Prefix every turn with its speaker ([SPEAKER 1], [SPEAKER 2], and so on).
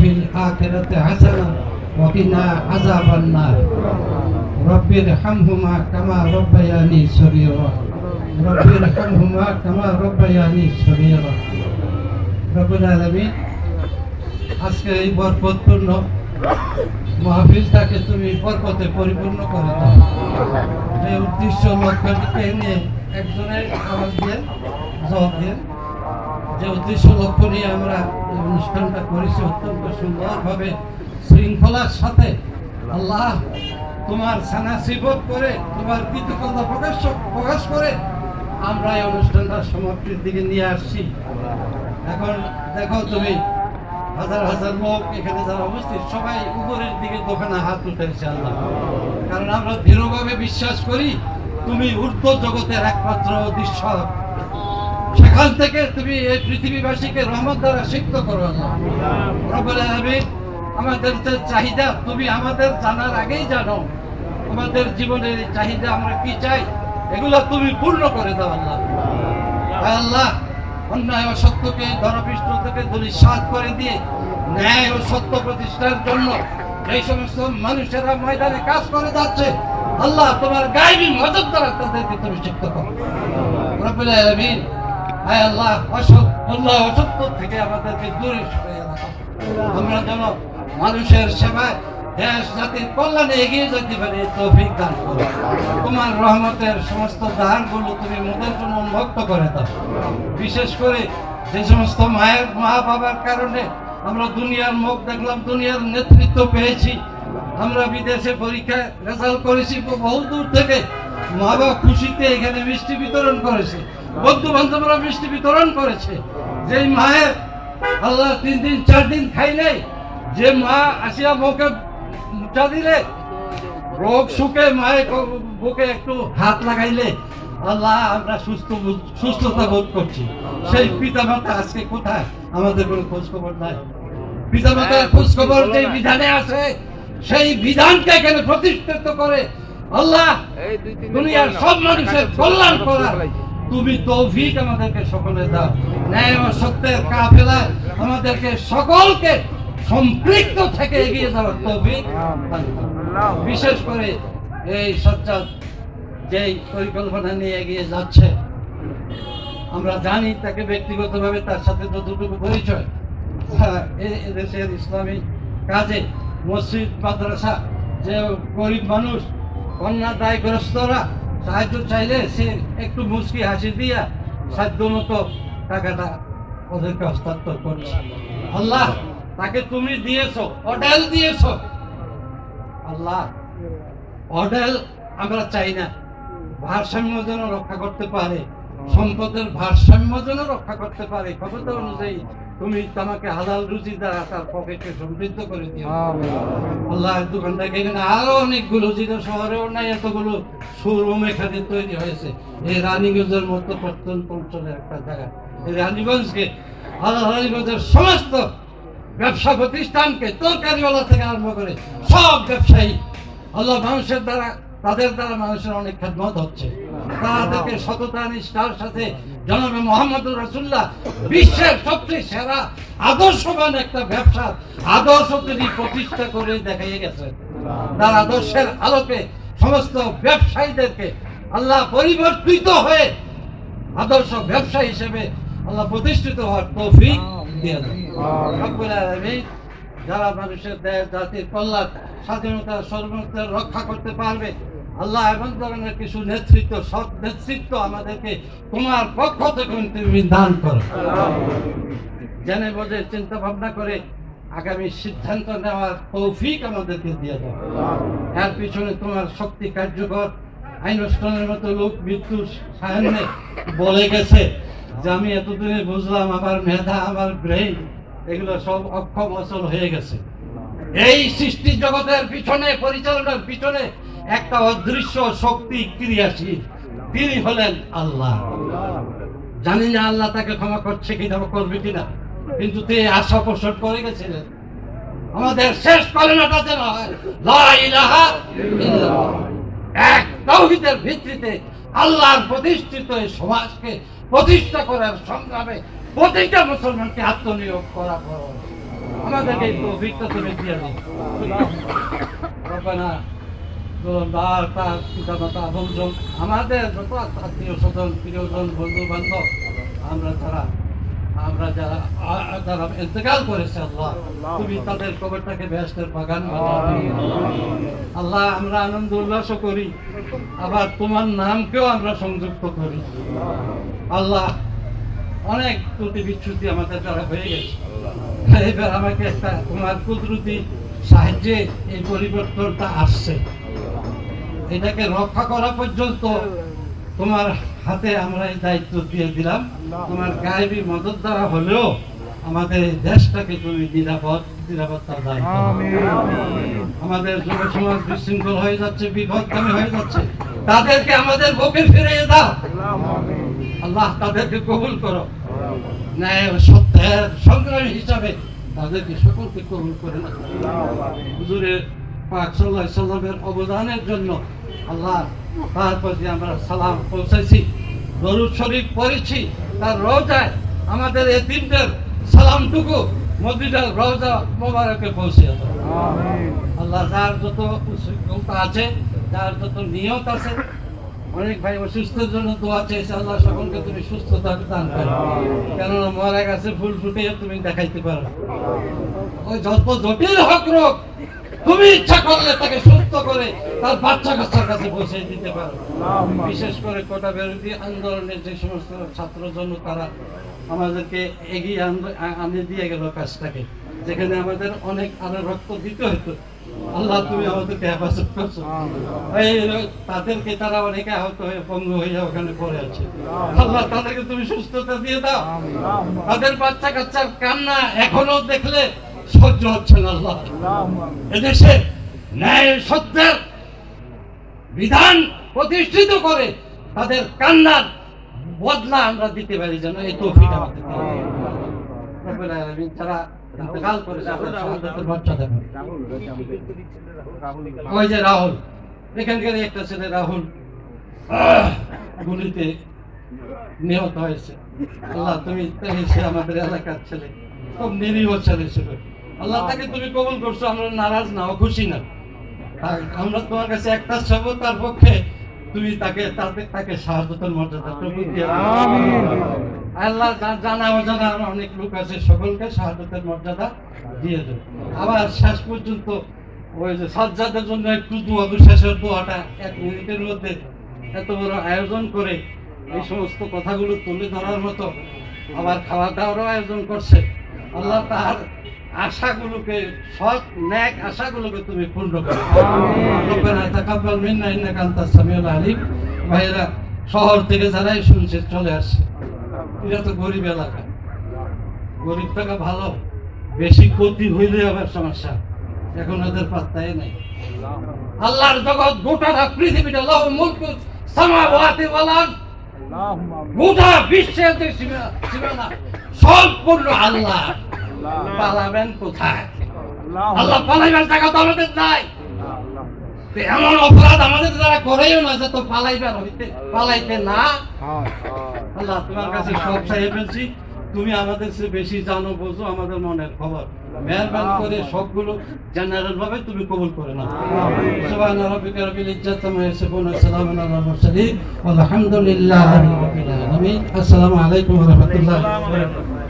[SPEAKER 1] وفي الآخرة حسنة وقنا عذاب النار رب ارحمهما كما ربياني صغيرا رب ارحمهما كما ربياني صغيرا رب العالمين আজকে এই বরকতপূর্ণ মাহফিলটাকে তুমি বরকতে পরিপূর্ণ করে দাও এই উদ্দেশ্য লক্ষ্যটিকে নিয়ে একজনের আওয়াজ দিয়ে জবাব দিয়ে যে উদ্দেশ্য লক্ষ্য নিয়ে আমরা এই অনুষ্ঠানটা করেছি অত্যন্ত সুন্দরভাবে শৃঙ্খলার সাথে। আল্লাহ তোমার সানা সিবত করে, তোমার কৃতজ্ঞতা প্রকাশ প্রকাশ করে আমরা এই অনুষ্ঠানটা সমাপ্তির দিকে নিয়ে আসছি। এখন দেখো তুমি, হাজার হাজার লোক এখানে যারা উপস্থিত, সবাই উপরের দিকে দোকানে হাত উঠেছে আল্লাহ। কারণ আমরা দৃঢ়ভাবে বিশ্বাস করি, তুমি ঊর্ধ্ব জগতের একমাত্র দৃশ্য সেখান থেকে তুমি এই পৃথিবীবাসীকে রহমত দ্বারা সিক্ত করো আলামিন, আমাদের যে চাহিদা, তুমি আমাদের জানার আগেই জানো আমাদের জীবনের চাহিদা আমরা কি চাই, এগুলো তুমি পূর্ণ করে দাও আল্লাহ। আল্লাহ, অন্যায় ও সত্যকে ধরপৃষ্ঠ থেকে দুলিশাত করে দিয়ে ন্যায় ও সত্য প্রতিষ্ঠার জন্য এই সমস্ত মানুষেরা ময়দানে কাজ করে যাচ্ছে, আল্লাহ তোমার গাইবি মদত দ্বারা তাদেরকে তুমি সিক্ত করো। আলামিন আল্লাহ আল্লাহ থেকে আমাদেরকে দূরে রাখো আমরা যেন মানুষের সেবায় দেশ, জাতির কল্যাণে এগিয়ে যেতে পারি তৌফিক দান তোমার রহমতের সমস্ত দ্বারগুলো তুমি মোদের জন্য উন্মুক্ত করে দাও। বিশেষ করে যে সমস্ত মায়ের মা বাবার কারণে আমরা দুনিয়ার মুখ দেখলাম, দুনিয়ার নেতৃত্ব পেয়েছি। আমরা বিদেশে পরীক্ষায় রেজাল্ট করেছি, বহু দূর থেকে মা বাবা খুশিতে এখানে মিষ্টি বিতরণ করেছে। বন্ধু বান্ধবরা মিষ্টি বিতরণ করেছে। যেই মায়ের আল্লাহ তিন দিন, চার দিন খাই নাই, যে মা আসিয়া মুখে মুচা দিলে, রোগ সুখে মায়ের বুকে একটু হাত লাগাইলে, আল্লাহ আমরা সুস্থ সুস্থতা বোধ করছি। সেই পিতা মাতা আজকে কোথায়? আমাদের কোনো খোঁজ খবর নাই। পিতা মাতার খোঁজ খবর যে বিধানে আছে, সেই বিধানকে এখানে প্রতিষ্ঠিত করে আল্লাহ দুনিয়ার সব মানুষের কল্যাণ
[SPEAKER 2] নষ্ট
[SPEAKER 1] করা। তুমি তৌফিক আমাদেরকে সকলে দাও। ন্যায় ও সত্যের কাফেলায় আমাদেরকে সকলকে সম্পৃক্ত থেকে এগিয়ে যাওয়ার তৌফিক বিশেষ করে এই সজ্জাদ যেই পরিকল্পনা নিয়ে এগিয়ে যাচ্ছে আমরা জানি তাকে ব্যক্তিগতভাবে তার সাথে যতটুকু পরিচয় হ্যাঁ, এদেশের ইসলামী কাজে মসজিদ মাদ্রাসা যে গরিব মানুষ কন্যা দায়গ্রস্তরা সাহায্য চাইলে সে একটু মুচকি হাসি দিয়া সাধ্য মতো টাকাটা ওদেরকে হস্তান্তর করছে। আল্লাহ, তাকে তুমি দিয়েছ, অডেল দিয়েছ। আল্লাহ, অডেল আমরা চাই না। ভারসাম্য যেন রক্ষা করতে পারে, সম্পদের ভারসাম্য যেন রক্ষা করতে পারে। ক্ষমতা অনুযায়ী তুমি আমাকে হালাল রুচি দ্বারা তার পকেটকে সমৃদ্ধ করে দিও। আল্লাহ দোকানটাকে এখানে আরও অনেকগুলো যেটা শহরেও নাই এতগুলো শোরুম এখানে তৈরি হয়েছে। এই রানীগঞ্জের মতো প্রত্যন্ত অঞ্চলের একটা জায়গা। এই রানীগঞ্জকে রানীগঞ্জের সমস্ত ব্যবসা প্রতিষ্ঠানকে তরকারিওয়ালা থেকে আরম্ভ করে সব ব্যবসায়ী আল্লাহ মানুষের দ্বারা তাদের দ্বারা মানুষের অনেক খেদমত হচ্ছে। সততা নিষ্ঠার সাথে জনাবে মোহাম্মদুর রসুল্লাহ বিশ্বের সবচেয়ে সেরা আদর্শবান একটা ব্যবসা আদর্শ তিনি প্রতিষ্ঠা করে দেখাইয়ে গেছে। তার আদর্শের আলোকে সমস্ত ব্যবসায়ীদেরকে আল্লাহ পরিবর্তিত হয়ে আদর্শ ব্যবসা হিসেবে আল্লাহ প্রতিষ্ঠিত হওয়ার তৌফিক দিয়ে দেন। যারা মানুষের দেশ জাতির কল্যাণ স্বাধীনতা সর্বত্র রক্ষা করতে পারবে আল্লাহ এমন ধরনের কিছু নেতৃত্ব, সৎ নেতৃত্ব আমাদেরকে তোমার পক্ষ থেকে তুমি দান করো। জেনে বোঝে চিন্তা ভাবনা করে আগামী সিদ্ধান্ত নেওয়ার তৌফিক আমাদেরকে দিয়ে দাও। এর পিছনে তোমার শক্তি কার্যকর। আইন মতো লোক মৃত্যু সায়নে বলে গেছে, যে আমি এতদিনে বুঝলাম আমার মেধা, আমার ব্রেইন এগুলো সব অক্ষম অচল হয়ে গেছে। এই সৃষ্টি জগতের পিছনে, পরিচালনার পিছনে একটা অদৃশ্য শক্তি ক্রিয়াশীল। তিনি হলেন আল্লাহ। জানি না আল্লাহ তাকে ক্ষমা করছে বা করবে কিনা, কিন্তু তিনি আশা পোষণ করে গেছিলেন। আমাদের শেষ কলেমাটা যেন। এক তৌহিদের ভিত্তিতে আল্লাহর প্রতিষ্ঠিত এই সমাজকে প্রতিষ্ঠা করার সংগ্রামে প্রতিটা মুসলমানকে আত্মনিয়োগ করা প্রয়োজন। আমাদেরকে তৌফিকটা তুমি দিয়ে দাও রব্বানা তার পিতা মাতা বন্ধু আমাদের যত আত্মীয় স্বজন প্রিয়জন বন্ধু বান্ধব আমরা যারা আমরা যারা যারা ইন্তেকাল করেছে আল্লাহ তুমি তাদের কবরটাকে ব্যস্তের বাগান আল্লাহ আমরা আনন্দ উল্লাস করি আবার তোমার নামকেও আমরা সংযুক্ত করি আল্লাহ অনেক ত্রুটি বিচ্ছুতি আমাদের দ্বারা হয়ে গেছে এবার আমাকে একটা তোমার কুদরতি সাহায্যে এই পরিবর্তনটা আসছে এটাকে রক্ষা করা পর্যন্ত তোমার হাতে আমরা এই দায়িত্ব দিয়ে দিলাম। তোমার গায়েবী মদত দ্বারা হলেও আমাদের দেশটাকে তুমি নিরাপদ নিরাপত্তা দায়িত্ব আমাদের যুব সমাজ বিশৃঙ্খল হয়ে যাচ্ছে বিপদগামী হয়ে যাচ্ছে। তাদেরকে আমাদের বুকে ফিরিয়ে দাও। আল্লাহ তাদেরকে কবুল করো। ন্যায় সত্যের সংগ্রামী হিসাবে তাদেরকে সকলকে কবুল করে না হুজুরের পাক সাল্লাহ সাল্লামের অবদানের জন্য আল্লাহ তার প্রতি আমরা সালাম পৌঁছেছি দরুদ শরীফ পড়েছি তার রোজায় আমাদের এতিমদের সালামটুকু মদিনার রোজা মোবারকে পৌঁছে আল্লাহ যার যত উৎসুকতা আছে যার যত নিয়ত আছে অনেক ভাই অসুস্থের জন্য দোয়া চেয়েছে আল্লাহ সকলকে তুমি সুস্থতা দান করো। কেননা মরা গাছে ফুল ফুটে তুমি দেখাইতে পারো ওই যত জটিল হক রোগ তুমি ইচ্ছা করলে তাকে সুস্থ করে তার বাচ্চা কাচ্চার কাছে পৌঁছে দিতে পারো। বিশেষ করে কোটা বিরোধী আন্দোলনের যে সমস্ত ছাত্র জন্য তারা আমাদেরকে এগিয়ে আন- দিয়ে গেল কাজটাকে। যেখানে আমাদের অনেক আরও রক্ত দিতে হতো। আল্লাহ তুমি আমাদেরকে হেফাজত করছ। এই তাদেরকে তারা অনেকে আহত হয়ে পঙ্গু হয়ে ওখানে পড়ে আছে। আল্লাহ তাদেরকে তুমি সুস্থতা দিয়ে দাও। তাদের বাচ্চা কাচ্চার কান্না এখনও দেখলে সহ্য হচ্ছে না আল্লাহ। এদেশে ন্যায় সত্যের বিধান প্রতিষ্ঠিত করে তাদের কান্নার বদলা আমরা দিতে পারি যেন এই তৌফিক যে রাহুল একটা ছেলে রাহুল গুলিতে নিহত হয়েছে। তুমি আমাদের এলাকার ছেলে, খুব নিরীহ ছেলে ছিল। আল্লাহ তাকে তুমি কবুল করছ আমরা নারাজ না খুশি না। আমরা তোমার কাছে একটা সব তার পক্ষে তুমি তাকে তাকে তাকে সাহায্যতার মর্যাদা প্রভু। আল্লাহ জানা অজানা অনেক লোক আছে সকলকে সাহায্যতের মর্যাদা দিয়ে দেব। আবার শেষ পর্যন্ত ওই যে সাজ্জাদের জন্য একটু দোয়া শেষের দোয়াটা এক মিনিটের মধ্যে এত বড় আয়োজন করে এই সমস্ত কথাগুলো তুলে ধরার মতো আবার খাওয়া দাওয়ারও আয়োজন করছে। আল্লাহ তার আশাগুলোকে সৎ ন্যাক আশাগুলোকে তুমি পূর্ণ করো। রব্বানা তাকাব্বাল মিন্না ইন্নাকা আনতাস সামিউল আলিম। ভাইরা শহর থেকে যারাই শুনছে চলে আসছে। এটা তো গরিব এলাকা। গরিব টাকা ভালো বেশি ক্ষতি হইলে আবার সমস্যা। এখন ওদের পাত্তাই নাই। আল্লাহর জগৎ গোটাটা পৃথিবীটা লহ মুলক সামাওয়াতি গোটা বিশ্বের সীমানা সম্পূর্ণ আল্লাহ পালাবেন কোথায়? আল্লাহ। পালাইবার জায়গা তো আমাদের নাই। এমন অপরাধ আমাদের করেও না যে তো পালাইবার হইতে পালাইতে না। আল্লাহ তোমার কাছে সব ফেলছি। তুমি আমাদের চেয়ে বেশি জানো বোঝো আমাদের মনের খবর। মেহরবানি করে সবগুলো জেনারেল ভাবে তুমি কবুল করে নাও। সুবহান রাব্বিকা রাব্বিল ইজ্জাতি আম্মা ইয়াসিফুন ওয়া সালামুন আলাল মুরসালিন। ওয়া আলহামদুলিল্লাহি রাব্বিল আলামিন। আসসালামু আলাইকুম ওয়া রাহমাতুল্লাহি ওয়া বারাকাতুহু।